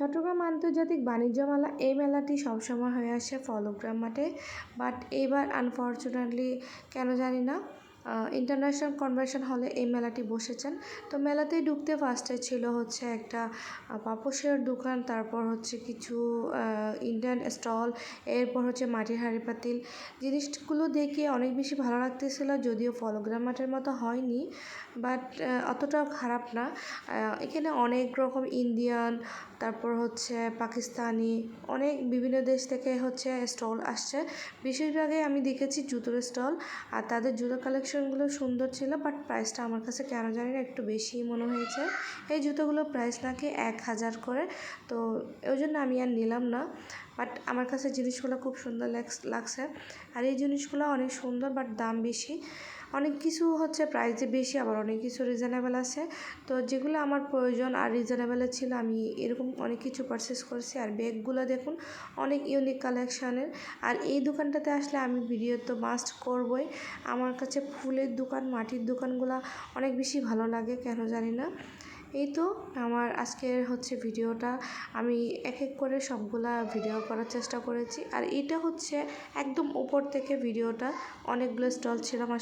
চট্টগ্রাম আন্তর্জাতিক বাণিজ্য মেলা এই মেলাটি সবসময় হয়ে আসে ফলগ্রাম মাঠে বাট এবার আনফর্চুনেটলি কেন জানি না। ইন্টারন্যাশনাল কনভেনশন হলে এই মেলাটি বসেছেন। তো মেলাতে ঢুকতে ফার্স্টে ছিল হচ্ছে একটা পাপোশের দোকান, তারপর হচ্ছে কিছু ইন্ডিয়ান স্টল এরপর হচ্ছে মাটির হাঁড়ি পাতিল। জিনিসগুলো দেখে অনেক বেশি ভালো লাগতেছিল, যদিও ফলগ্রাম মাঠের মতো হয়নি বাট অতটাও খারাপ না। এখানে অনেক রকম ইন্ডিয়ান তারপর হচ্ছে পাকিস্তানি, অনেক বিভিন্ন দেশ থেকে হচ্ছে স্টল আসছে। বেশিরভাগই আমি দেখেছি জুতোর স্টল আর তাদের জুতো কালেকশনগুলো সুন্দর ছিল বাট প্রাইসটা আমার কাছে কেন জানি না, একটু বেশিই মনে হয়েছে। এই জুতোগুলোর প্রাইস নাকি এক হাজার করে, তো ওই জন্য আমি আর নিলাম না। বাট আমার কাছে জিনিসগুলো খুব সুন্দর লাগছে। আর এই জিনিসগুলো অনেক সুন্দর বাট দাম বেশি। অনেক কিছু হচ্ছে প্রাইসে বেশি, আবার অনেক কিছু রিজনেবল আছে। তো যেগুলো আমার প্রয়োজন আর রিজনেবলে ছিল, আমি এরকম অনেক কিছু পারচেস করেছি। আর ব্যাগগুলো দেখুন, অনেক ইউনিক কালেকশানের আর এই দোকানটাতে আসলে আমি ভিডিও তো মাস্ট করবই। আমার কাছে ফুলের দোকান, মাটির দোকানগুলো অনেক বেশি ভালো লাগে, কেন জানি না। এই তো আমার আজকের হচ্ছে ভিডিওটা। আমি এক এক করে সবগুলা ভিডিও করার চেষ্টা করেছি। আর এটা হচ্ছে একদম উপর থেকে ভিডিওটা। অনেকগুলো স্টল ছিল আমার